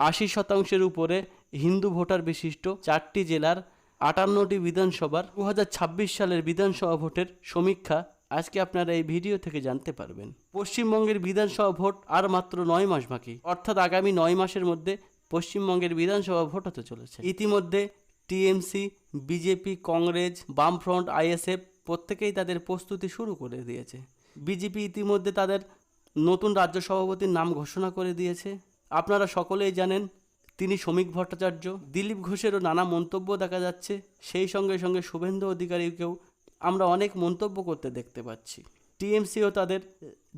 আশি শতাংশের উপরে হিন্দু ভোটার বিশিষ্ট চারটি জেলার আটান্নটি বিধানসভার দু হাজার ছাব্বিশ সালের বিধানসভা ভোটের সমীক্ষা আজকে আপনারা এই ভিডিও থেকে জানতে পারবেন। পশ্চিমবঙ্গের বিধানসভা ভোট আর মাত্র নয় মাস বাকি, অর্থাৎ আগামী নয় মাসের মধ্যে পশ্চিমবঙ্গের বিধানসভা ভোট হতে চলেছে। ইতিমধ্যে টিএমসি, বিজেপি, কংগ্রেস, বামফ্রন্ট, আইএসএফ প্রত্যেকেই তাদের প্রস্তুতি শুরু করে দিয়েছে। বিজেপি ইতিমধ্যে তাদের নতুন রাজ্য সভাপতির নাম ঘোষণা করে দিয়েছে। আপনারা সকলেই জানেন, তিনি শ্রমিক ভট্টাচার্য। দিলীপ ঘোষেরও নানা মন্তব্য দেখা যাচ্ছে। সেই সঙ্গে সঙ্গে শুভেন্দু অধিকারীকেও আমরা অনেক মন্তব্য করতে দেখতে পাচ্ছি। টিএমসিও তাদের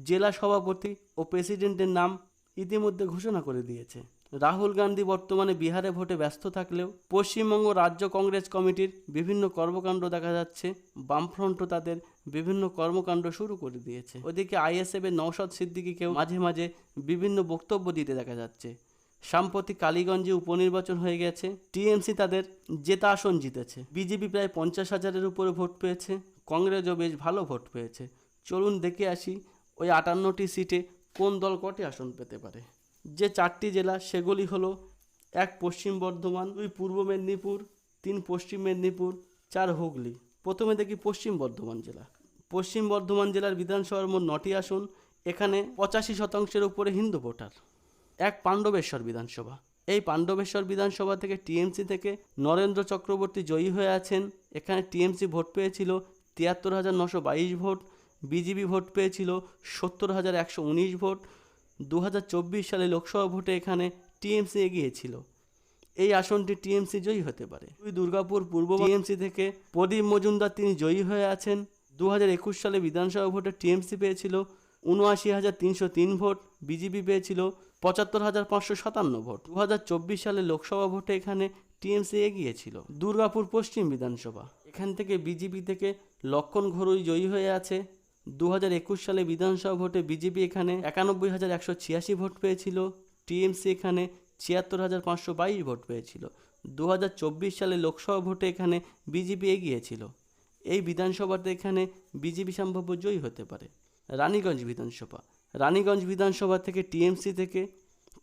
জেলা সভাপতি ও প্রেসিডেন্টের নাম ইতিমধ্যে ঘোষণা করে দিয়েছে। রাহুল গান্ধী বর্তমানে বিহারে ভোটে ব্যস্ত থাকলেও পশ্চিমবঙ্গ রাজ্য কংগ্রেস কমিটির বিভিন্ন কর্মকাণ্ড দেখা যাচ্ছে। বামফ্রন্টও তাদের বিভিন্ন কর্মকাণ্ড শুরু করে দিয়েছে। ওদিকে আইএসএফ এর নৌশদ সিদ্দিকিকেও মাঝে মাঝে বিভিন্ন বক্তব্য দিতে দেখা যাচ্ছে। সাম্প্রতিক কালীগঞ্জে উপনির্বাচন হয়ে গেছে। টিএমসি তাদের জেতা আসন জিতেছে। বিজেপি প্রায় পঞ্চাশ হাজারের উপরে ভোট পেয়েছে। কংগ্রেসও বেশ ভালো ভোট পেয়েছে। চলুন দেখে আসি ওই আটান্নটি সিটে কোন দল কটি আসন পেতে পারে। যে চারটি জেলা, সেগুলি হলো এক পশ্চিম বর্ধমান, দুই পূর্ব মেদিনীপুর, তিন পশ্চিম মেদিনীপুর, চার হুগলি। প্রথমে দেখি পশ্চিম বর্ধমান জেলা। পশ্চিম বর্ধমান জেলার বিধানসভার মোট নটি আসন, এখানে পঁচাশি শতাংশের উপরে হিন্দু ভোটার। এক পাণ্ডবেশ্বর বিধানসভা। এই পাণ্ডবেশ্বর বিধানসভা থেকে টিএমসি থেকে নরেন্দ্র চক্রবর্তী জয়ী হয়ে আছেন। এখানে টিএমসি ভোট পেয়েছিল তিয়াত্তর হাজার নশো বাইশ ভোট, বিজেপি ভোট পেয়েছিল সত্তর হাজার একশো উনিশ ভোট। দু হাজার চব্বিশ সালে লোকসভা ভোটে এখানে টিএমসি এগিয়েছিল এই আসনটি টিএমসি জয়ী হতে পারে। দুর্গাপুর পূর্ব টিএমসি থেকে প্রদীপ মজুমদার তিনি জয়ী হয়ে আছেন। দু হাজার একুশ সালে বিধানসভা ভোটে টিএমসি পেয়েছিল উনআশি হাজার তিনশো তিন ভোট, বিজেপি পেয়েছিল পঁচাত্তর হাজার পাঁচশো সাতান্ন ভোট। দু হাজার চব্বিশ সালে লোকসভা ভোটে এখানে টিএমসি এগিয়েছিল। দুর্গাপুর পশ্চিম বিধানসভা, এখান থেকে বিজেপি থেকে লক্ষণ ঘরুই জয়ী হয়ে আছে। দু হাজার একুশ সালে বিধানসভা ভোটে বিজেপি এখানে একানব্বই হাজার একশো ছিয়াশি ভোট পেয়েছিল। টিএমসি এখানে ছিয়াত্তর হাজার পাঁচশো বাইশ ভোট পেয়েছিল। দু হাজার চব্বিশ সালে লোকসভা ভোটে এখানে বিজেপি এগিয়েছিল এই বিধানসভাতে এখানে বিজেপি সম্ভাব্য জয়ী হতে পারে। রানীগঞ্জ বিধানসভা। রানীগঞ্জ বিধানসভা থেকে টিএমসি থেকে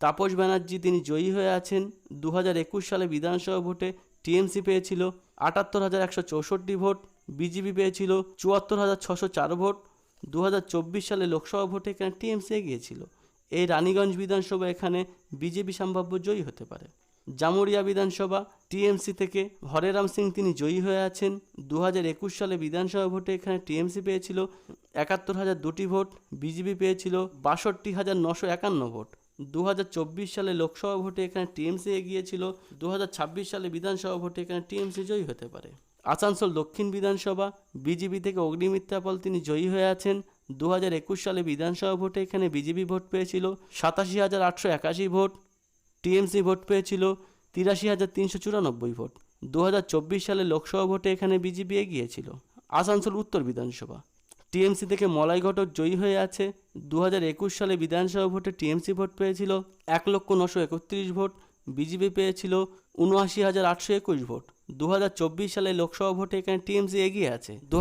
তাপস ব্যানার্জি তিনি জয়ী হয়ে আছেন। দু হাজার একুশ সালে বিধানসভা ভোটে টিএমসি পেয়েছিল আটাত্তর হাজার একশো চৌষট্টি ভোট, বিজেপি পেয়েছিল চুয়াত্তর হাজার ছশো চার ভোট। দু হাজার চব্বিশ সালে লোকসভা ভোটে এখানে টিএমসি এগিয়েছিল এই রানীগঞ্জ বিধানসভা এখানে বিজেপি সম্ভাব্য জয়ী হতে পারে। জামুরিয়া বিধানসভা, টিএমসি থেকে হরেরাম সিং তিনি জয়ী হয়ে আছেন। দু হাজার একুশ সালে বিধানসভা ভোটে এখানে টিএমসি পেয়েছিল একাত্তর হাজার দুটি ভোট, বিজেপি পেয়েছিল বাষট্টি হাজার নশো একান্ন ভোট। দু হাজার চব্বিশ সালে লোকসভা ভোটে এখানে টিএমসি এগিয়েছিল। দু হাজার ছাব্বিশ সালে বিধানসভা ভোটে এখানে টিএমসি জয়ী হতে পারে। আসানসোল দক্ষিণ বিধানসভা, বিজেপি থেকে অগ্নিমিত্রাপল তিনি জয়ী হয়ে আছেন। দু হাজার একুশ সালে বিধানসভা ভোটে এখানে বিজেপি ভোট পেয়েছিল, সাতাশি হাজার আটশো একাশি ভোট, টিএমসি ভোট পেয়েছিল, তিরাশি হাজার তিনশো চুরানব্বই ভোট। দু সালে লোকসভা ভোটে এখানে বিজেপি এগিয়েছিল, আসানসোল উত্তর বিধানসভা। টিএমসি থেকে মলাই ঘটক জয়ী হয়ে আছে দু হাজার একুশ সালে বিধানসভা ভোটে টিএমসি ভোট পেয়েছিল, এক লক্ষ নশো একত্রিশ ভোট, বিজেপি পেয়েছিল, উনআশি হাজার আটশো একুশ ভোট। দু হাজার চব্বিশ সালে লোকসভা ভোটে এখানে টিএমসি এগিয়ে আছে। দু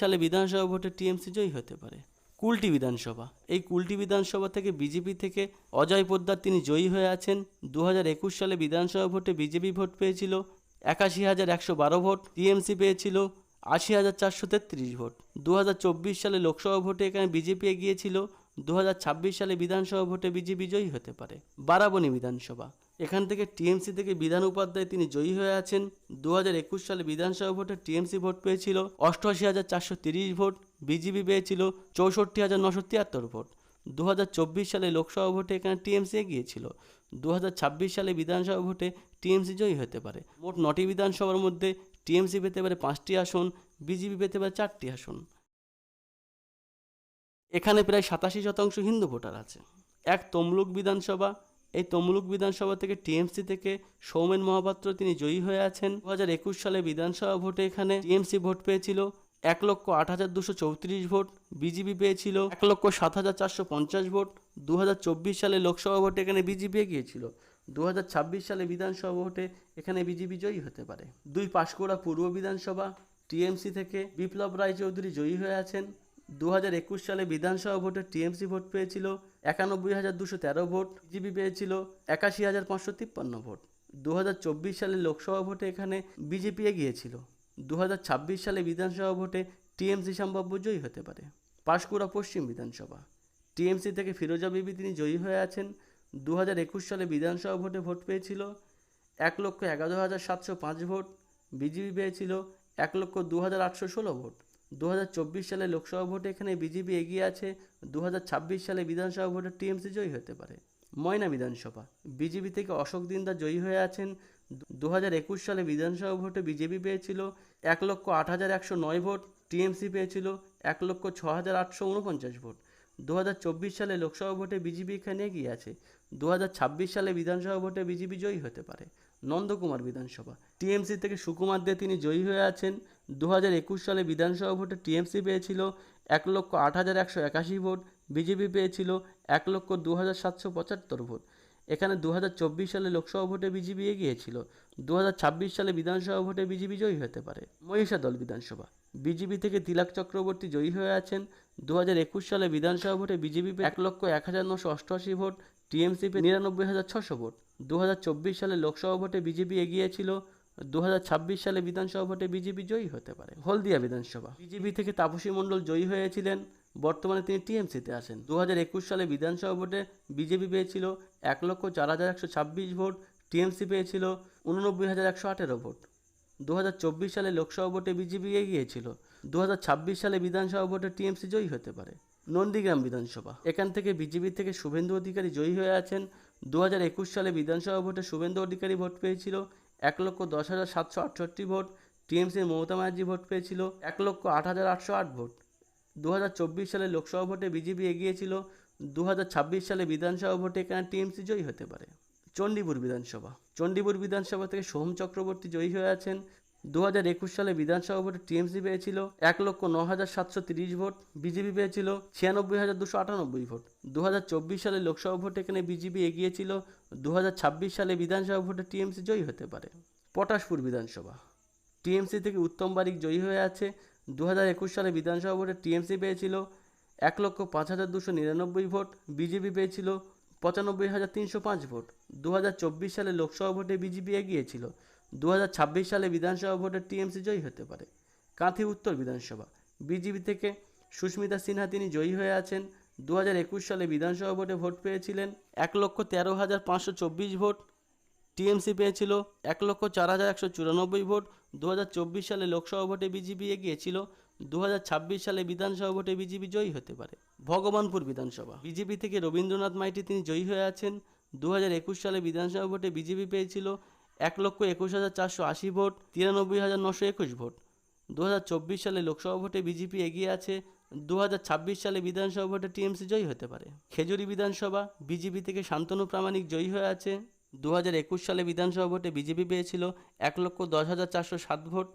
সালে বিধানসভা ভোটে টিএমসি জয়ী হতে পারে। কুলটি বিধানসভা। এই কুলটি বিধানসভা থেকে বিজেপি থেকে অজয় পোদ্দার তিনি জয়ী হয়ে আছেন। দু হাজার একুশ সালে বিধানসভা ভোটে বিজেপি ভোট পেয়েছিল একাশি হাজার একশো বারো ভোট, টিএমসি পেয়েছিল আশি হাজার চারশো তেত্রিশ ভোট। দু হাজার চব্বিশ সালে লোকসভা ভোটে এখানে বিজেপি এগিয়েছিল। দু হাজার ছাব্বিশ সালে বিধানসভা ভোটে বিজেপি জয়ী হতে পারে। বারাবণী বিধানসভা। এখান থেকে টিএমসি থেকে বিধান উপাধ্যায় তিনি জয়ী হয়ে আছেন। দু সালে বিধানসভা ভোটে টিএমসি ভোট পেয়েছিল। অষ্টআশি হাজার চারশো তিরিশ ভোট বিজেপি পেয়েছিল। চৌষট্টি হাজার নশো তিয়াত্তর ভোট। দু হাজার চব্বিশ সালে লোকসভা ভোটে এখানে টিএমসি এগিয়েছিল। দু হাজার ছাব্বিশ সালে বিধানসভা ভোটে টিএমসি জয়ী হতে পারে। মোট নটি বিধানসভার মধ্যে টিএমসি পেতে পারে পাঁচটি আসন, বিজেপি পেতে পারে চারটি আসন। এখানে প্রায় সাতাশি শতাংশ হিন্দু ভোটার আছে। এক তমলুক বিধানসভা এই তমলুক বিধানসভা থেকে টিএমসি থেকে সৌমেন মহাপাত্র তিনি জয়ী হয়ে আছেন। দু হাজার একুশ সালে বিধানসভা ভোটে এখানে টিএমসি ভোট পেয়েছিল। এক লক্ষ আট হাজার দুশো চৌত্রিশ ভোট বিজেপি পেয়েছিল। এক লক্ষ সাত হাজার চারশো পঞ্চাশ ভোট দু হাজার চব্বিশ সালে লোকসভা ভোটে এখানে বিজেপি এগিয়েছিল। দু সালে বিধানসভা ভোটে এখানে বিজেপি জয়ী হতে পারে। দুই পাঁশকুড়া পূর্ব বিধানসভা টিএমসি থেকে বিপ্লব রায়চৌধুরী জয়ী হয়ে আছেন। দু হাজার একুশ সালে বিধানসভা ভোটে টিএমসি ভোট পেয়েছিল, একানব্বই হাজার দুশো তেরো ভোট বিজেপি পেয়েছিল, একাশি হাজার পাঁচশো তিপ্পান্ন ভোট। দু হাজার চব্বিশ সালে লোকসভা ভোটে এখানে বিজেপি এগিয়েছিল। দু হাজার ছাব্বিশ সালে বিধানসভা ভোটে টিএমসি সম্ভাব্য জয়ী হতে পারে। পাঁশকুড়া পশ্চিম বিধানসভা। টিএমসি থেকে ফিরোজা বিবি তিনি জয়ী হয়ে আছেন। দু হাজার একুশ সালে বিধানসভা ভোটে ভোট পেয়েছিল, এক লক্ষ এগারো হাজার সাতশো পাঁচ ভোট বিজেপি পেয়েছিল, এক লক্ষ দু হাজার আটশো ষোলো ভোট। দু হাজার চব্বিশ সালে লোকসভা ভোটে এখানে বিজেপি এগিয়ে আছে, দু হাজার ছাব্বিশ সালে বিধানসভা ভোটে টিএমসি জয়ী হতে পারে। ময়না বিধানসভা। বিজেপি থেকে অশোক দিন্দা জয়ী হয়ে আছেন। দু হাজার একুশ সালে বিধানসভা ভোটে বিজেপি পেয়েছিল এক লক্ষ আট হাজার একশো নয় ভোট, টিএমসি পেয়েছিল এক লক্ষ ছ হাজার আটশো উনপঞ্চাশ ভোট। দু হাজার চব্বিশ সালে লোকসভা ভোটে বিজেপি এখানে এগিয়ে আছে। দু হাজার ছাব্বিশ সালে বিধানসভা ভোটে বিজেপি জয়ী হতে পারে। নন্দকুমার বিধানসভা। টিএমসি থেকে সুকুমার দে তিনি জয়ী হয়ে আছেন। দু হাজার একুশ সালে বিধানসভা ভোটে টিএমসি পেয়েছিল এক লক্ষ আট হাজার একশো একাশি ভোট, বিজেপি পেয়েছিল এক লক্ষ দু হাজার সাতশো পঁচাত্তর ভোট। এখানে দু হাজার চব্বিশ সালে লোকসভা ভোটে বিজেপি এগিয়েছিল। দু হাজার ছাব্বিশ সালে বিধানসভা ভোটে বিজেপি জয়ী হতে পারে। মহিষাদল বিধানসভা। বিজেপি থেকে তিলাক চক্রবর্তী জয়ী হয়ে আছেন। দু হাজার একুশ সালে বিধানসভা ভোটে বিজেপি এক লক্ষ এক হাজার নশো অষ্টআশি ভোট টিএমসি পে নিরানব্বই হাজার ছশো ভোট। দু হাজার চব্বিশ সালে লোকসভা ভোটে বিজেপি এগিয়েছিল দু হাজার ছাব্বিশ সালে বিধানসভা ভোটে বিজেপি জয়ী হতে পারে। হলদিয়া বিধানসভা। বিজেপি থেকে তাপসী মণ্ডল জয়ী হয়েছিলেন, বর্তমানে তিনি টিএমসিতে আসেন দু হাজার একুশ সালে বিধানসভা ভোটে বিজেপি পেয়েছিল এক লক্ষ চার হাজার একশো ছাব্বিশ ভোট, টিএমসি পেয়েছিল উননব্বই হাজার একশো আঠেরো ভোট। দু হাজার চব্বিশ সালে লোকসভা ভোটে বিজেপি এগিয়েছিল দু হাজার ছাব্বিশ সালে বিধানসভা ভোটে টিএমসি জয়ী হতে পারে। নন্দীগ্রাম বিধানসভা। এখান থেকে বিজেপি থেকে শুভেন্দু অধিকারী জয়ী হয়ে আছেন। দু হাজার একুশ সালে বিধানসভা ভোটে শুভেন্দু অধিকারী ভোট পেয়েছিল। এক লক্ষ দশ হাজার সাতশো আটষট্টি ভোট। টিএমসির মমতা ব্যানার্জি ভোট পেয়েছিল। এক লক্ষ আট হাজার আটশো আট ভোট। দু হাজার চব্বিশ সালে লোকসভা ভোটে বিজেপি এগিয়েছিল দু হাজার ছাব্বিশ সালে বিধানসভা ভোটে এখানে টিএমসি জয়ী হতে পারে। চণ্ডীপুর বিধানসভা। চণ্ডীপুর বিধানসভা থেকে সোহম চক্রবর্তী জয়ী হয়ে আছেন। দু হাজার একুশ সালে বিধানসভা ভোটে টিএমসি পেয়েছিল এক লক্ষ ন হাজার সাতশো তিরিশ ভোট, বিজেপি পেয়েছিল ছিয়ানব্বই হাজার দুশো আটানব্বই ভোট। দু হাজার চব্বিশ সালে লোকসভা ভোটে এখানে বিজেপি এগিয়েছিল দু হাজার ছাব্বিশ সালে বিধানসভা ভোটে টিএমসি জয়ী হতে পারে। পটাশপুর বিধানসভা। টিএমসি থেকে উত্তম বারিক জয়ী হয়ে আছে। দু হাজার একুশ সালে বিধানসভা ভোটে টিএমসি পেয়েছিল এক লক্ষ পাঁচ হাজার দুশো নিরানব্বই ভোট, বিজেপি পেয়েছিল পঁচানব্বই হাজার তিনশো পাঁচ ভোট। দু হাজার চব্বিশ সালে লোকসভা ভোটে বিজেপি এগিয়েছিল দু হাজার ছাব্বিশ সালে বিধানসভা ভোটে টিএমসি জয়ী হতে পারে। কাঁথি উত্তর বিধানসভা। বিজেপি থেকে সুস্মিতা সিনহা তিনি জয়ী হয়ে আছেন। দু হাজার একুশ সালে বিধানসভা ভোটে ভোট পেয়েছিলেন এক লক্ষ তেরো হাজার পাঁচশো চব্বিশ ভোট। টিএমসি পেয়েছিল এক লক্ষ চার হাজার একশো চুরানব্বই ভোট। দু হাজার চব্বিশ সালে লোকসভা ভোটে বিজেপি এগিয়েছিল। দু হাজার ছাব্বিশ সালে বিধানসভা ভোটে বিজেপি জয়ী হতে পারে। ভগবানপুর বিধানসভা। বিজেপি থেকে রবীন্দ্রনাথ মাইতি তিনি জয়ী হয়ে আছেন। দু হাজার একুশ সালে বিধানসভা ভোটে বিজেপি পেয়েছিল এক লক্ষ একুশ হাজার চারশো আশি ভোট, তিরানব্বই হাজার নশো একুশ ভোট। দু হাজার চব্বিশ সালে লোকসভা ভোটে বিজেপি এগিয়ে আছে দু হাজার ছাব্বিশ সালে বিধানসভা ভোটে টিএমসি জয়ী হতে পারে। খেজুরি বিধানসভা, বিজেপি থেকে শান্তনু প্রামাণিক জয়ী হয়ে আছে। দু হাজার একুশ সালে বিধানসভা ভোটে বিজেপি পেয়েছিল এক লক্ষ দশ হাজার চারশো সাত ভোট,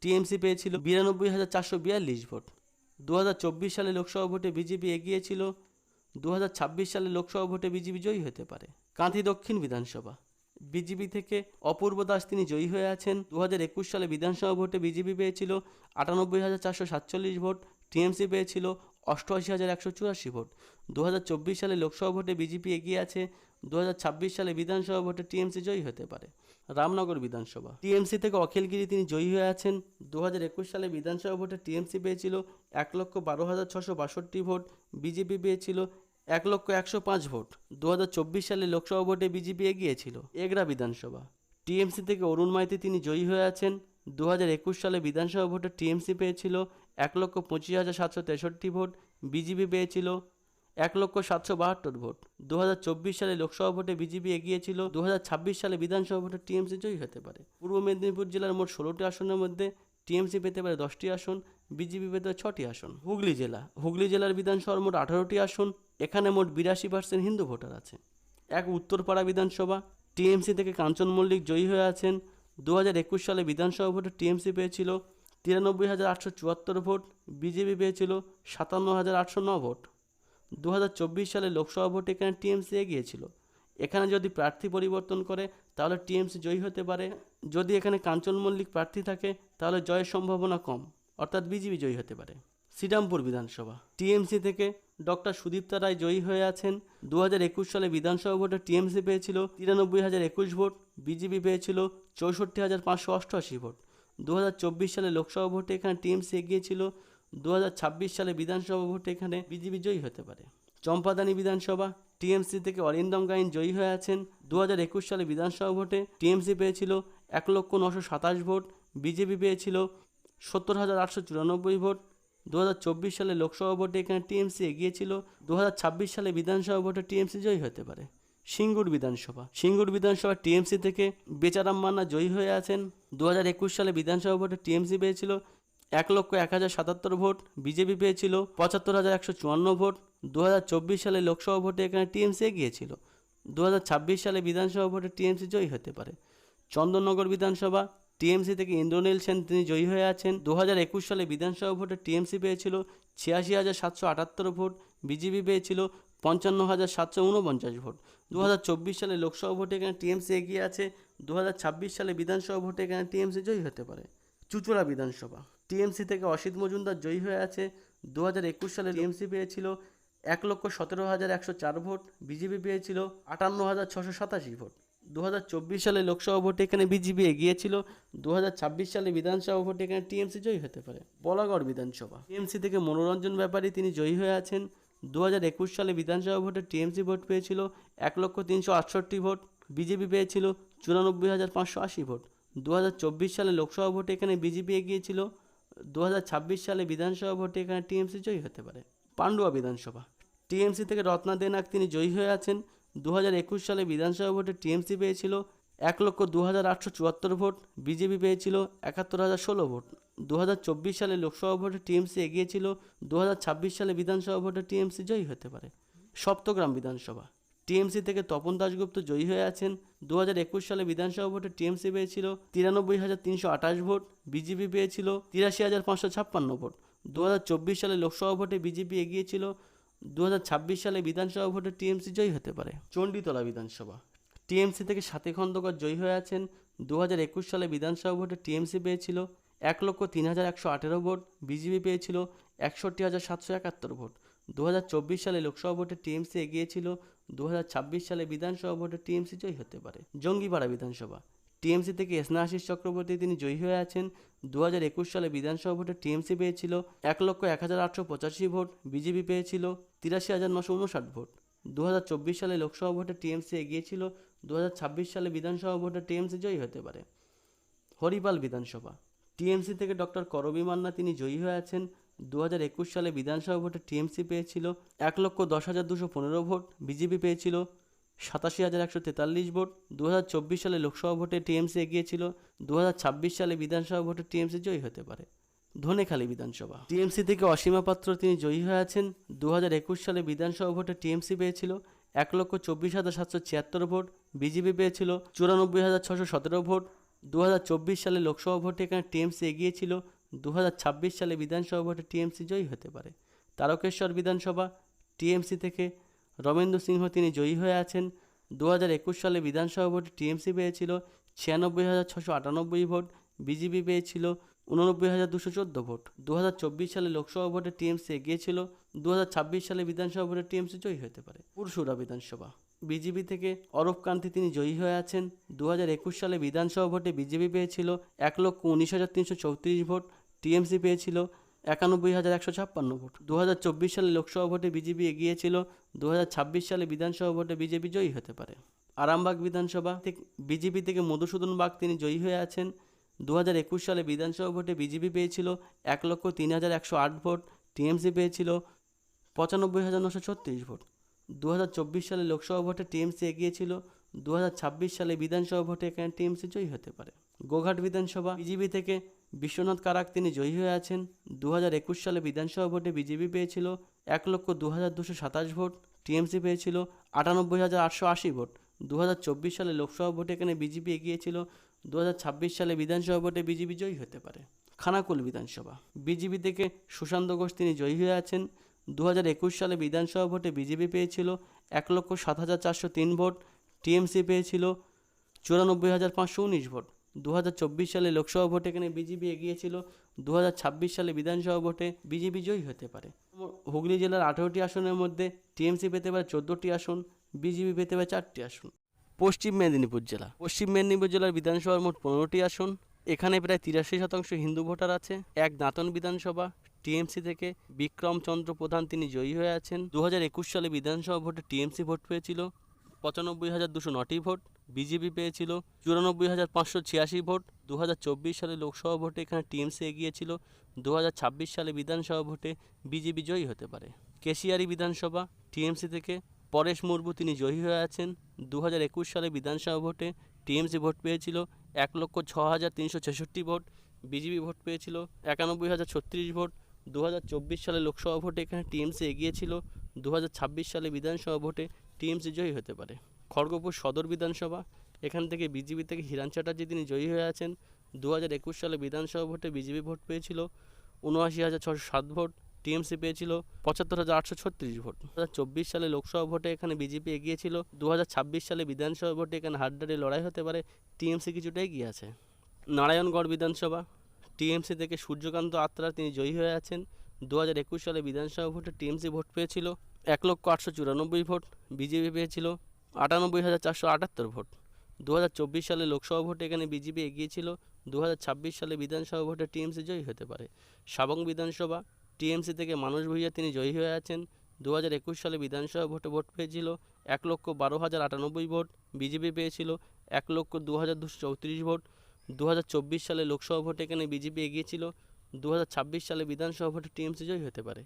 টিএমসি পেয়েছিল বিরানব্বই হাজার চারশো বিয়াল্লিশ ভোট। দু হাজার চব্বিশ সালে লোকসভা ভোটে বিজেপি এগিয়েছিল দু হাজার ছাব্বিশ সালে লোকসভা ভোটে বিজেপি জয়ী হতে পারে। কাঁথি দক্ষিণ বিধানসভা। বিজেপি থেকে অপূর্ব দাস তিনি জয়ী হয়ে আছেন। দু হাজার একুশ সালে বিধানসভা ভোটে বিজেপি পেয়েছিল আটানব্বই হাজার চারশো সাতচল্লিশ ভোট, টিএমসি পেয়েছিল অষ্টআশি হাজার একশো চুরাশি ভোট। দু হাজার চব্বিশ সালে লোকসভা ভোটে বিজেপি এগিয়ে আছে। দু হাজার ছাব্বিশ সালে বিধানসভা ভোটে টিএমসি জয়ী হতে পারে। রামনগর বিধানসভা। টিএমসি থেকে অখিলগিরি তিনি জয়ী হয়ে আছেন। দু হাজার একুশ সালে বিধানসভা ভোটে টিএমসি পেয়েছিল এক লক্ষ বারো হাজার ছশো বাষট্টি ভোট, বিজেপি পেয়েছিল এক লক্ষ একশো পাঁচ ভোট। দু হাজার চব্বিশ সালে লোকসভা ভোটে বিজেপি এগিয়েছিল এগরা বিধানসভা। টিএমসি থেকে অরুণ মাইতি তিনি জয়ী হয়ে আছেন। দু হাজার একুশ সালে বিধানসভা ভোটে টিএমসি পেয়েছিল এক লক্ষ পঁচিশ হাজার সাতশো তেষট্টি ভোট, বিজেপি পেয়েছিল এক লক্ষ সাতশো বাহাত্তর ভোট। দু হাজার চব্বিশ সালে লোকসভা ভোটে বিজেপি এগিয়েছিল দু হাজার ছাব্বিশ সালে বিধানসভা ভোটে টিএমসি জয়ী হতে পারে। পূর্ব মেদিনীপুর জেলার মোট ষোলোটি আসনের মধ্যে টিএমসি পেতে পারে দশটি আসন। বিজেপি পেতে ছটি আসন, হুগলি জেলা। হুগলি জেলার বিধানসভার মোট আঠারোটি আসন, এখানে মোট বিরাশি পার্সেন্ট হিন্দু ভোটার আছে এক উত্তরপাড়া বিধানসভা, টিএমসি থেকে কাঞ্চন মল্লিক জয়ী হয়ে আছেন। দু একুশ সালে বিধানসভা ভোটে টিএমসি পেয়েছিল তিরানব্বই হাজার আটশো চুয়াত্তর ভোট, বিজেপি পেয়েছিল সাতান্ন হাজার আটশো ন ভোট। দু হাজার চব্বিশ সালে লোকসভা ভোটে এখানে টিএমসি এগিয়েছিল। এখানে যদি প্রার্থী পরিবর্তন করে, তাহলে টিএমসি জয়ী হতে পারে। যদি এখানে কাঞ্চন মল্লিক প্রার্থী থাকে, তাহলে জয়ের সম্ভাবনা কম। অর্থাৎ বিজেপি জয়ী হতে পারে। শ্রীরামপুর বিধানসভা। টিএমসি থেকে ডক্টর সুদীপ্তা রায় জয়ী হয়ে আছেন। দু হাজার একুশ সালে বিধানসভা ভোটে টিএমসি পেয়েছিল তিরানব্বই হাজার একুশ ভোট বিজেপি পেয়েছিল চৌষট্টি হাজার পাঁচশো অষ্টআশি ভোট। দু হাজার চব্বিশ সালে লোকসভা ভোটে এখানে টিএমসি এগিয়ে ছিল। দু হাজার ছাব্বিশ সালে বিধানসভা ভোটে এখানে বিজেপি জয়ী হতে পারে। চম্পাদানি বিধানসভা। টিএমসি থেকে অরিন্দম গাইন জয়ী হয়ে আছেন। দু হাজার একুশ সালে বিধানসভা ভোটে টিএমসি পেয়েছিল এক লক্ষ নশো সাতাশ ভোট, বিজেপি পেয়েছিল সত্তর হাজার আটশো চুরানব্বই ভোট। দু হাজার চব্বিশ সালে লোকসভা ভোটে এখানে টিএমসি এগিয়ে ছিল। দু সালে বিধানসভা ভোটে টিএমসি জয়ী হতে পারে। সিঙ্গুর বিধানসভা। সিঙ্গুর বিধানসভা টিএমসি থেকে বেচারাম মান্না জয়ী হয়ে আছেন। দু একুশ সালে বিধানসভা ভোটে টিএমসি পেয়েছিল। এক লক্ষ এক হাজার সাতাত্তর ভোট বিজেপি পেয়েছিল। পঁচাত্তর হাজার একশো চুয়ান্ন ভোট। দু হাজার চব্বিশ সালে লোকসভা ভোটে এখানে টিএমসি এগিয়েছিল দু হাজার ছাব্বিশ সালে বিধানসভা ভোটে টিএমসি জয়ী হতে পারে। চন্দননগর বিধানসভা। টিএমসি থেকে ইন্দ্রনীল সেন তিনি জয়ী হয়ে আছেন। দু হাজার একুশ সালে বিধানসভা ভোটে টিএমসি পেয়েছিল ছিয়াশি হাজার সাতশো আটাত্তর ভোট, বিজেপি পেয়েছিল পঞ্চান্ন হাজার সাতশো উনপঞ্চাশ ভোট। দু হাজার চব্বিশ সালে লোকসভা ভোটে এখানে টিএমসি এগিয়ে আছে। দু হাজার ছাব্বিশ সালে বিধানসভা ভোটে এখানে টিএমসি জয়ী হতে পারে। চুচুড়া বিধানসভা, টিএমসি থেকে অসিত মজুমদার জয়ী হয়ে আছে। দু হাজার একুশ সালে টিএমসি পেয়েছিল এক লক্ষ সতেরো হাজার একশো চার ভোট, বিজেপি পেয়েছিল আটান্ন হাজার ছশো সাতাশি ভোট। দু হাজার চব্বিশ সালে লোকসভা ভোটে এখানে বিজেপি এগিয়েছিল। দু হাজার ছাব্বিশ সালে বিধানসভা ভোটে এখানে টিএমসি জয়ী হতে পারে। বলাগড় বিধানসভা। টিএমসি থেকে মনোরঞ্জন ব্যাপারী তিনি জয়ী হয়ে আছেন। দু হাজার একুশ সালে বিধানসভা ভোটে টিএমসি ভোট পেয়েছিল এক লক্ষ তিনশো আটষট্টি ভোট। বিজেপি পেয়েছিল চুরানব্বই হাজার পাঁচশো আশি ভোট। দু হাজার চব্বিশ সালে লোকসভা ভোটে এখানে বিজেপি এগিয়েছিল। দু হাজার ছাব্বিশ সালে বিধানসভা ভোটে এখানে টিএমসি জয়ী হতে পারে। পান্ডুয়া বিধানসভা। টিএমসি থেকে রত্না দেনাক তিনি জয়ী হয়ে আছেন। দু হাজার একুশ সালে বিধানসভা ভোটে টিএমসি পেয়েছিল এক লক্ষ দু হাজার আটশো চুয়াত্তর ভোট, বিজেপি পেয়েছিল একাত্তর হাজার ষোলো ভোট। দু হাজার চব্বিশ সালে লোকসভা ভোটে টিএমসি এগিয়েছিল দু হাজার ছাব্বিশ সালে বিধানসভা ভোটে টিএমসি জয়ী হতে পারে। সপ্তগ্রাম বিধানসভা। টিএমসি থেকে তপন দাশগুপ্ত জয়ী হয়ে আছেন। দু হাজার একুশ সালে বিধানসভা ভোটে টিএমসি পেয়েছিল তিরানব্বই হাজার তিনশো আঠাশ ভোট, বিজেপি পেয়েছিল তিরাশি হাজার পাঁচশো ছাপ্পান্ন ভোট। দু হাজার চব্বিশ সালে লোকসভা ভোটে বিজেপি এগিয়েছিল দু হাজার ছাব্বিশ সালে বিধানসভা ভোটে টিএমসি জয়ী হতে পারে। চণ্ডীতলা বিধানসভা। টিএমসি থেকে সাথী খন্দকার জয়ী হয়ে আছেন। দু হাজার একুশ সালে বিধানসভা ভোটে টিএমসি পেয়েছিল এক লক্ষ তিন হাজার একশো আঠেরো ভোট, বিজেপি পেয়েছিল একষট্টি হাজার সাতশো একাত্তর ভোট। দু হাজার চব্বিশ সালে লোকসভা ভোটে টিএমসি এগিয়েছিল দু হাজার ছাব্বিশ সালে বিধানসভা ভোটে টিএমসি জয়ী হতে পারে। জঙ্গিপাড়া বিধানসভা। টিএমসি থেকে স্নেহাশিস চক্রবর্তী তিনি জয়ী হয়ে আছেন। দু হাজার একুশ সালে বিধানসভা ভোটে টিএমসি পেয়েছিল এক লক্ষ এক হাজার আটশো পঁচাশি ভোট, বিজেপি পেয়েছিল তিরাশি হাজার নশো উনষাট ভোট। দু হাজার চব্বিশ সালে লোকসভা ভোটে টিএমসি এগিয়েছিল দু হাজার ছাব্বিশ সালে বিধানসভা ভোটে টিএমসি জয়ী হতে পারে। হরিপাল বিধানসভা। টিএমসি থেকে ডক্টর করবী মান্না তিনি জয়ী হয়ে আছেন। দু হাজার একুশ সালে বিধানসভা ভোটে টিএমসি পেয়েছিল এক লক্ষ দশ হাজার দুশো পনেরো ভোট, বিজেপি পেয়েছিল সাতাশি হাজার একশো তেতাল্লিশ ভোট দু হাজার চব্বিশ সালে লোকসভা ভোটে টিএমসি এগিয়েছিল দু হাজার ছাব্বিশ সালে বিধানসভা ভোটে টিএমসি জয়ী হতে পারে। ধনেখালি বিধানসভা। টিএমসি থেকে অসীমা পাত্র তিনি জয়ী হয়ে আছেন দু হাজার একুশ সালে বিধানসভা ভোটে টিএমসি পেয়েছিল, এক লক্ষ চব্বিশ হাজার সাতশো ছিয়াত্তর ভোট, বিজেপি পেয়েছিল চুরানব্বই হাজার ছশো সতেরো ভোট দু হাজার চব্বিশ সালে লোকসভা ভোটে এখানে টিএমসি এগিয়েছিল দু হাজার ছাব্বিশ সালে বিধানসভা ভোটে টিএমসি জয়ী হতে পারে। তারকেশ্বর বিধানসভা, টিএমসি থেকে রমেন্দ্র সিংহ তিনি জয়ী হয়ে আছেন। দু হাজার একুশ সালে বিধানসভা ভোটে টিএমসি পেয়েছিল, ছিয়ানব্বই হাজার ছশো আটানব্বই ভোট, বিজেপি পেয়েছিল, উননব্বই হাজার দুশো চোদ্দ ভোট। দু হাজার চব্বিশ সালে লোকসভা ভোটে টিএমসি এগিয়েছিল দু হাজার ছাব্বিশ সালে বিধানসভা ভোটে টিএমসি জয়ী হতে পারে। পুরসুরা বিধানসভা। বিজেপি থেকে অরূপ কান্তি তিনি জয়ী হয়ে আছেন। দু হাজার একুশ সালে বিধানসভা ভোটে বিজেপি পেয়েছিল, এক লক্ষ উনিশ হাজার তিনশো চৌত্রিশ ভোট, টিএমসি পেয়েছিল একানব্বই হাজার একশো ছাপ্পান্ন ভোট। দু হাজার চব্বিশ সালে লোকসভা ভোটে বিজেপি এগিয়েছিল দু হাজার ছাব্বিশ সালে বিধানসভা ভোটে বিজেপি জয়ী হতে পারে। আরামবাগ বিধানসভা বিজেপি থেকে মধুসূদন বাগ তিনি জয়ী হয়ে আছেন। দু হাজার একুশ সালে বিধানসভা ভোটে বিজেপি পেয়েছিল এক লক্ষ তিন হাজার একশো আট ভোট, টিএমসি পেয়েছিল পঁচানব্বই হাজার নশো ছত্রিশ ভোট। দু হাজার চব্বিশ সালে লোকসভা ভোটে টিএমসি এগিয়েছিল দু হাজার ছাব্বিশ সালে বিধানসভা ভোটে এখানে টিএমসি জয়ী হতে পারে। গোঘাট বিধানসভা বিজেপি থেকে বিশ্বনাথ কারাক তিনি জয়ী হয়ে আছেন। দু হাজার একুশ সালে বিধানসভা ভোটে বিজেপি পেয়েছিল এক লক্ষ দু হাজার দুশো সাতাশ ভোট, টিএমসি পেয়েছিল আটানব্বই হাজার আটশো আশি ভোট। দু হাজার চব্বিশ সালে লোকসভা ভোটে এখানে বিজেপি এগিয়েছিল দু হাজার ছাব্বিশ সালে বিধানসভা ভোটে বিজেপি জয়ী হতে পারে। খানাকুল বিধানসভা। বিজেপি থেকে সুশান্ত ঘোষ তিনি জয়ী হয়ে আছেন। দু হাজার একুশ সালে বিধানসভা ভোটে বিজেপি পেয়েছিল এক লক্ষ সাত হাজার চারশো তিন ভোট, টিএমসি পেয়েছিল চুরানব্বই হাজার পাঁচশো উনিশ ভোট। দু হাজার চব্বিশ সালে লোকসভা ভোটে এখানে বিজেপি এগিয়ে ছিল। দু সালে বিধানসভা ভোটে বিজেপি জয়ী হতে পারে। হুগলি জেলার আঠেরোটি আসনের মধ্যে টিএমসি পেতে পারে চোদ্দোটি আসন, বিজেপি পেতে পারে চারটি আসন। পশ্চিম মেদিনীপুর জেলা। পশ্চিম মেদিনীপুর জেলার বিধানসভার মোট পনেরোটি আসন, এখানে প্রায় তিরাশি শতাংশ হিন্দু ভোটার আছে। এক দাঁতন বিধানসভা, টিএমসি থেকে বিক্রম চন্দ্র প্রধান তিনি জয়ী হয়ে আছেন। দু হাজার একুশ সালে বিধানসভা ভোটে টিএমসি ভোট পেয়েছিল। পঁচানব্বই হাজার দুশো নটি ভোট, বিজেপি পেয়েছিল চুরানব্বই হাজার পাঁচশো ছিয়াশি ভোট দু হাজার চব্বিশ সালে লোকসভা ভোটে এখানে টিএমসি এগিয়েছিল দু হাজার ছাব্বিশ সালে বিধানসভা ভোটে বিজেপি জয়ী হতে পারে। কেশিয়ারি বিধানসভা, টিএমসি থেকে পরেশ মুর্মু তিনি জয়ী হয়ে আছেন দু হাজার একুশ সালে বিধানসভা ভোটে টিএমসি ভোট পেয়েছিল এক লক্ষ ছ হাজার তিনশো ছেষট্টি ভোট, বিজেপি ভোট পেয়েছিল একানব্বই হাজার ছত্রিশ ভোট দু হাজার চব্বিশ সালে লোকসভা ভোটে এখানে টিএমসি এগিয়েছিল দু হাজার ছাব্বিশ সালে বিধানসভা ভোটে টিএমসি জয়ী হতে পারে। খড়গপুর সদর বিধানসভা, এখান থেকে বিজেপি থেকে হিরান চ্যাটার্জি তিনি জয়ী হয়ে আছেন। দু হাজার একুশ সালে বিধানসভা ভোটে বিজেপি ভোট পেয়েছিল, উনআশি হাজার ছশো সাত ভোট টিএমসি পেয়েছিল, পঁচাত্তর হাজার আটশো ছত্রিশ ভোট। দু হাজার চব্বিশ সালে লোকসভা ভোটে এখানে বিজেপি এগিয়েছিল দু হাজার ছাব্বিশ সালে বিধানসভা ভোটে এখানে হাড্ডারে লড়াই হতে পারে, টিএমসি কিছুটা এগিয়ে আছে। নারায়ণগড় বিধানসভা, টিএমসি থেকে সূর্যকান্ত আত্রা তিনি জয়ী হয়ে আছেন। দু হাজার একুশ সালে বিধানসভা ভোটে টিএমসি ভোট পেয়েছিল এক লক্ষ আটশো চুরানব্বই ভোট, বিজেপি পেয়েছিল আটানব্বই হাজার চারশো আটাত্তর ভোট। দু হাজার চব্বিশ সালে লোকসভা ভোটে এখানে বিজেপি এগিয়েছিল দু হাজার ছাব্বিশ সালে বিধানসভা ভোটে টিএমসি জয়ী হতে পারে। সাবং বিধানসভা, টিএমসি থেকে মানুষ ভূঁইয়া তিনি জয়ী হয়ে আছেন। দু হাজার একুশ সালে বিধানসভা ভোটে ভোট পেয়েছিল এক লক্ষ বারো হাজার আটানব্বই ভোট, বিজেপি পেয়েছিল এক লক্ষ দু হাজার দুশো চৌত্রিশ ভোট। দু হাজার চব্বিশ সালে লোকসভা ভোটে এখানে বিজেপি এগিয়েছিল দু হাজার ছাব্বিশ সালে বিধানসভা ভোটে টিএমসি জয়ী হতে পারে।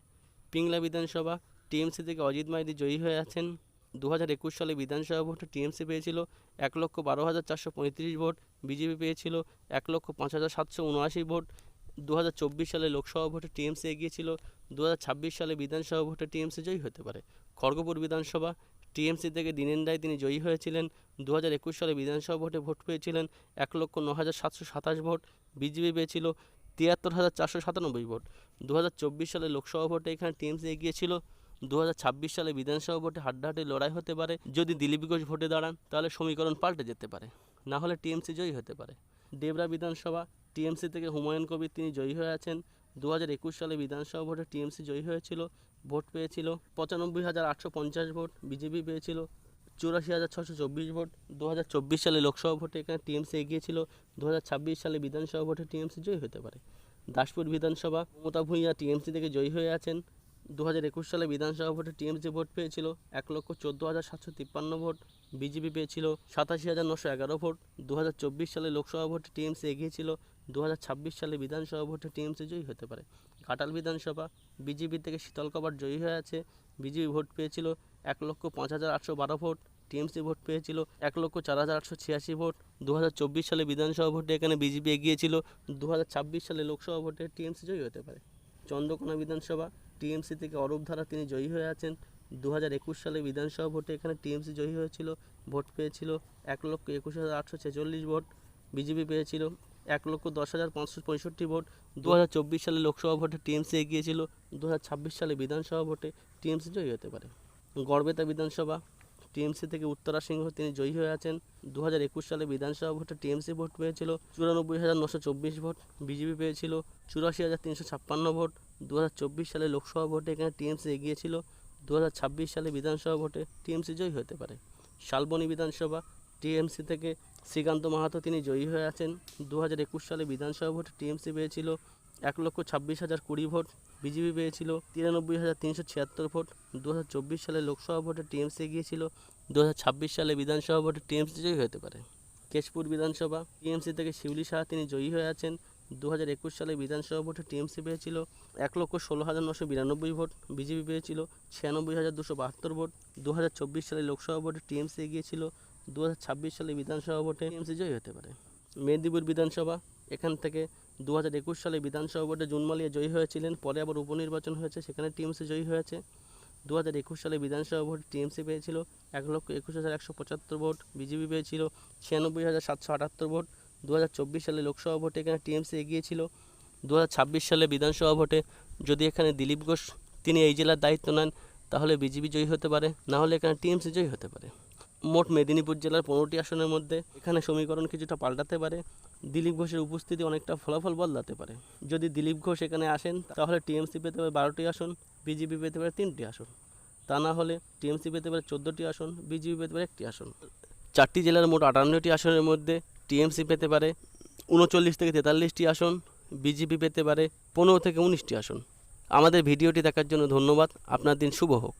পিংলা বিধানসভা টিএমসি থেকে অজিত মাইতি জয়ী হয়ে আছেন। দু হাজার একুশ সালে বিধানসভা ভোটে টিএমসি পেয়েছিল এক লক্ষ বারো হাজার চারশো পঁয়ত্রিশ ভোট, বিজেপি পেয়েছিল এক লক্ষ পাঁচ হাজার সাতশো উনআশি ভোট। দু হাজার চব্বিশ সালে লোকসভা ভোটে টিএমসি এগিয়েছিল। দু হাজার ছাব্বিশ সালে বিধানসভা ভোটে টিএমসি জয়ী হতে পারে। খড়গপুর বিধানসভা টিএমসি থেকে দিনেন রায় তিনি জয়ী হয়েছিলেন। দু হাজার একুশ সালে বিধানসভা ভোটে ভোট পেয়েছিলেন এক লক্ষ ন হাজার সাতশো সাতাশ ভোট, বিজেপি পেয়েছিল তিয়াত্তর হাজার চারশো সাতানব্বই ভোট। দু হাজার চব্বিশ সালে লোকসভা ভোটে এখানে টিএমসি এগিয়েছিল। দু হাজার ছাব্বিশ সালে বিধানসভা ভোটে হাড্ডাহাড্ডি লড়াই হতে পারে। যদি দিলীপ ঘোষ ভোটে দাঁড়ান, তাহলে সমীকরণ পাল্টে যেতে পারে। না হলে টিএমসি জয়ী হতে পারে। দেবরা বিধানসভা, টিএমসি থেকে হুমায়ুন কবির তিনি জয়ী হয়ে আছেন। দু হাজার একুশ সালে বিধানসভা ভোটে টিএমসি জয়ী হয়েছিল। ভোট পেয়েছিল পঁচানব্বই হাজার আটশো পঞ্চাশ ভোট, বিজেপি পেয়েছিল চুরাশি হাজার ছশো চব্বিশ ভোট। দু হাজার চব্বিশ সালে লোকসভা ভোটে এখানে টিএমসি এগিয়েছিল দু হাজার ছাব্বিশ সালে বিধানসভা ভোটে টিএমসি জয়ী হতে পারে। দাসপুর বিধানসভা, মমতা ভূঁইয়া টিএমসি থেকে জয়ী হয়ে আছেন। দু হাজার একুশ সালে বিধানসভা ভোটে টিএমসি ভোট পেয়েছিল, এক লক্ষ চোদ্দ হাজার সাতশো তিপ্পান্ন ভোট, বিজেপি পেয়েছিল সাতাশি হাজার নশো এগারো ভোট। দু হাজার চব্বিশ সালে লোকসভা ভোটে টিএমসি এগিয়েছিল দু হাজার ছাব্বিশ সালে বিধানসভা ভোটে টিএমসি জয়ী হতে পারে। ঘাটাল বিধানসভা, বিজেপি থেকে শীতল কবার জয়ী হয়ে আছে, বিজেপি ভোট পেয়েছিল এক লক্ষ পাঁচ হাজার আটশো বারো ভোট, টিএমসি ভোট পেয়েছিল এক লক্ষ চার হাজার আটশো ছিয়াশি ভোট। দু হাজার চব্বিশ সালে বিধানসভা ভোটে এখানে বিজেপি এগিয়েছিল দু হাজার ছাব্বিশ সালে লোকসভা ভোটে টিএমসি জয়ী হতে পারে। চন্দ্রকোনা বিধানসভা টিএমসি থেকে অরূপ ধারা তিনি জয়ী হয়ে আছেন। দু হাজার একুশ সালে বিধানসভা ভোটে এখানে টিএমসি জয়ী হয়েছিল। ভোট পেয়েছিল এক লক্ষ একুশ হাজার আটশো ছেচল্লিশ ভোট। বিজেপি পেয়েছিল এক লক্ষ দশ হাজার পাঁচশো পঁয়ষট্টি ভোট। দু হাজার চব্বিশ সালে লোকসভা ভোটে টিএমসি এগিয়েছিল দু হাজার ছাব্বিশ সালে বিধানসভা ভোটে টিএমসি জয়ী হতে পারে। গড়বেতা বিধানসভা, টিএমসি থেকে উত্তরা সিংহ তিনি জয়ী হয়ে আছেন। দু হাজার একুশ সালে বিধানসভা ভোটে টিএমসি ভোট পেয়েছিল। চুরানব্বই হাজার নশো চব্বিশ ভোট। বিজেপি পেয়েছিল চুরাশি হাজার তিনশো ছাপ্পান্ন ভোট। দু হাজার চব্বিশ সালে লোকসভা ভোটে এখানে টিএমসি এগিয়েছিল। দু হাজার ছাব্বিশ সালে বিধানসভা ভোটে টিএমসি জয়ী হতে পারে। শালবনী বিধানসভা, টিএমসি থেকে শ্রীকান্ত মাহাতো তিনি জয়ী হয়ে আছেন। দু হাজার একুশ সালে বিধানসভা ভোটে টিএমসি পেয়েছিল এক লক্ষ ছাব্বিশ হাজার কুড়ি ভোট, বিজেপি পেয়েছিল তিরানব্বই হাজার তিনশো ছিয়াত্তর ভোট। দু হাজার চব্বিশ সালে লোকসভা ভোটে টিএমসি এগিয়েছিল। দু সালে বিধানসভা ভোটে টিএমসি জয়ী হতে পারে। কেশপুর বিধানসভা, টিএমসি থেকে শিউলি সাহা তিনি জয়ী হয়ে আছেন। দু হাজার একুশ সালে বিধানসভা ভোটে টিএমসি পেয়েছিল এক লক্ষ ষোলো হাজার নশো বিরানব্বই ভোট, বিজেপি পেয়েছিল ছিয়ানব্বই হাজার দুশো বাহাত্তর ভোট। দু হাজার চব্বিশ সালে লোকসভা ভোটে টিএমসি এগিয়েছিল দু হাজার ছাব্বিশ সালে বিধানসভা ভোটে টিএমসি জয়ী হতে পারে। মেদিনীপুর বিধানসভা, এখান থেকে দু হাজার একুশ সালে বিধানসভা ভোটে জুনমালিয়া জয়ী হয়েছিলেন, পরে আবার উপনির্বাচন হয়েছে, সেখানে টিএমসি জয়ী হয়েছে। দু হাজার একুশ সালে বিধানসভা ভোট টিএমসি পেয়েছিল এক লক্ষ একুশ হাজার একশো পঁচাত্তর ভোট, বিজেপি পেয়েছিল ছিয়ানব্বই হাজার সাতশো আটাত্তর ভোট। দু হাজার চব্বিশ সালে লোকসভা ভোটে এখানে টিএমসি এগিয়েছিল দু হাজার ছাব্বিশ সালে বিধানসভা ভোটে যদি এখানে দিলীপ ঘোষ তিনি এই জেলার দায়িত্ব নেন, তাহলে বিজেপি জয়ী হতে পারে। না হলে এখানে টিএমসি জয়ী হতে পারে। মোট মেদিনীপুর জেলার পনেরোটি আসনের মধ্যে এখানে সমীকরণ কিছুটা পাল্টাতে পারে। দিলীপ ঘোষের উপস্থিতি অনেকটা ফলাফল বদলাতে পারে। যদি দিলীপ ঘোষ এখানে আসেন, তাহলে টিএমসি পেতে পারে বারোটি আসন, বিজেপি পেতে পারে তিনটি আসন। তা না হলে টিএমসি পেতে পারে চোদ্দোটি আসন, বিজেপি পেতে পারে একটি আসন। চারটি জেলার মোট আটান্নটি আসনের মধ্যে টিএমসি পেতে পারে, উনচল্লিশ থেকে তেতাল্লিশটি আসন, বিজেপি পেতে পারে, পনেরো থেকে উনিশটি আসন। আমাদের ভিডিওটি দেখার জন্য ধন্যবাদ। আপনার দিন শুভ হোক।